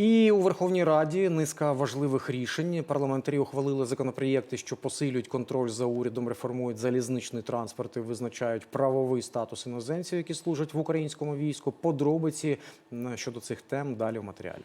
І у Верховній Раді низка важливих рішень. Парламентарі ухвалили законопроєкти, що посилюють контроль за урядом, реформують залізничний транспорт і визначають правовий статус іноземців, які служать в українському війську. Подробиці щодо цих тем далі в матеріалі.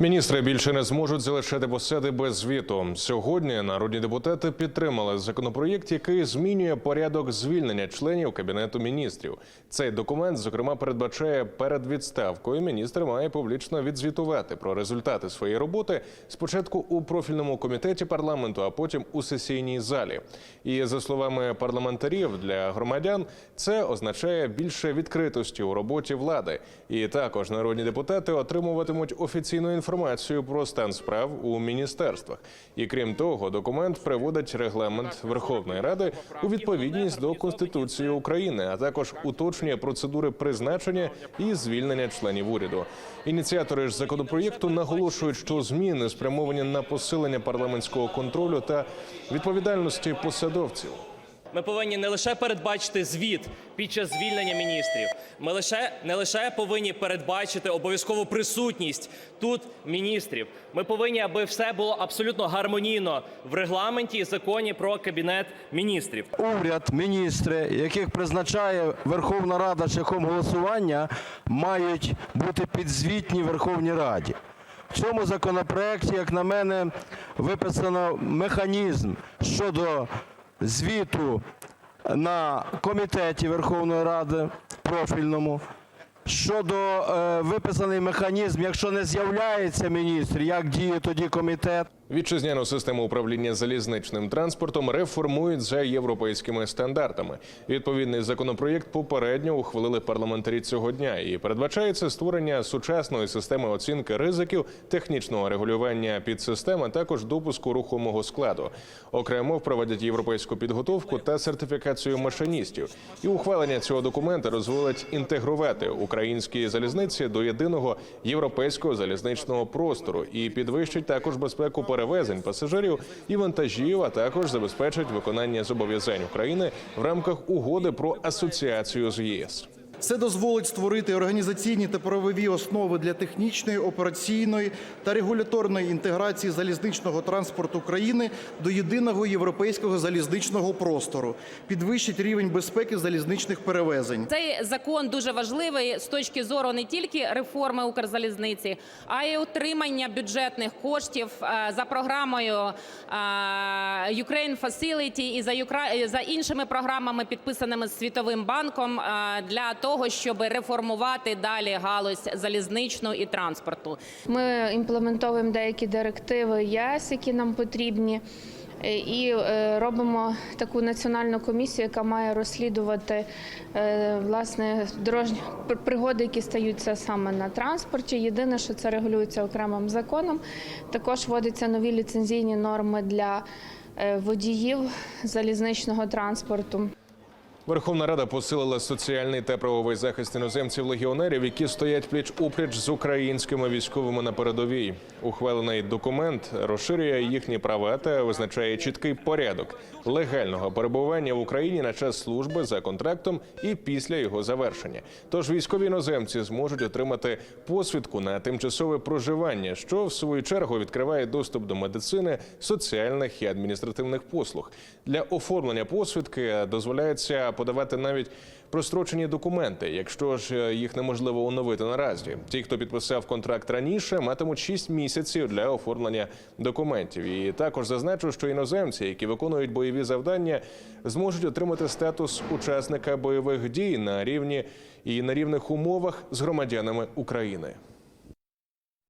Міністри більше не зможуть залишати посади без звіту. Сьогодні народні депутати підтримали законопроєкт, який змінює порядок звільнення членів кабінету міністрів. Цей документ, зокрема, передбачає перед відставкою міністр має публічно відзвітувати про результати своєї роботи спочатку у профільному комітеті парламенту, а потім у сесійній залі. І за словами парламентарів для громадян, це означає більше відкритості у роботі влади. І також народні депутати отримуватимуть офіційну інформацію про стан справ у міністерствах. І крім того, документ приводить регламент Верховної Ради у відповідність до Конституції України, а також уточнює процедури призначення і звільнення членів уряду. Ініціатори ж законопроєкту наголошують, що зміни спрямовані на посилення парламентського контролю та відповідальності посадовців. Ми повинні не лише передбачити звіт під час звільнення міністрів. Ми лише не лише повинні передбачити обов'язкову присутність тут міністрів. Ми повинні, аби все було абсолютно гармонійно в регламенті і законі про кабінет міністрів. уряд, міністри, яких призначає Верховна Рада шляхом голосування, мають бути підзвітні Верховній Раді. В цьому законопроекті, як на мене, виписано механізм щодо звіту на комітеті Верховної Ради профільному. Щодо е, виписаний механізм, якщо не з'являється міністр, як діє тоді комітет. Вітчизняну систему управління залізничним транспортом реформують за європейськими стандартами. Відповідний законопроєкт попередньо ухвалили парламентарі цього дня і передбачається створення сучасної системи оцінки ризиків, технічного регулювання підсистем, а також допуску рухомого складу. Окремо впровадять європейську підготовку та сертифікацію машиністів. І ухвалення цього документа дозволить інтегрувати українські залізниці до єдиного європейського залізничного простору і підвищить також безпеку перевезень пасажирів і вантажів, а також забезпечить виконання зобов'язань України в рамках угоди про асоціацію з ЄС. Це дозволить створити організаційні та правові основи для технічної, операційної та регуляторної інтеграції залізничного транспорту країни до єдиного європейського залізничного простору, підвищить рівень безпеки залізничних перевезень. Цей закон дуже важливий з точки зору не тільки реформи Укрзалізниці, а й утримання бюджетних коштів е, за програмою е, Ukraine Facility і за Юкра- іншими програмами, підписаними з Світовим банком, е, для того, щоб реформувати далі галузь залізничну і транспорту. Ми імплементовуємо деякі директиви ЄС, які нам потрібні, е, і е, робимо таку національну комісію, яка має розслідувати е, власне дорожні пригоди, які стаються саме на транспорті. Єдине, що це регулюється окремим законом. Також вводяться нові ліцензійні норми для водіїв залізничного транспорту. Верховна Рада посилила соціальний та правовий захист іноземців-легіонерів, які стоять пліч опліч з українськими військовими на передовій. Ухвалений документ розширює їхні права та визначає чіткий порядок легального перебування в Україні на час служби за контрактом і після його завершення. Тож військові іноземці зможуть отримати посвідку на тимчасове проживання, що в свою чергу відкриває доступ до медицини, соціальних і адміністративних послуг. Для оформлення посвідки дозволяється подавати навіть прострочені документи, якщо ж їх неможливо оновити наразі. Ті, хто підписав контракт раніше, матимуть 6 місяців для оформлення документів. І також зазначу, що іноземці, які виконують бойові завдання, зможуть отримати статус учасника бойових дій на рівні і на рівних умовах з громадянами України.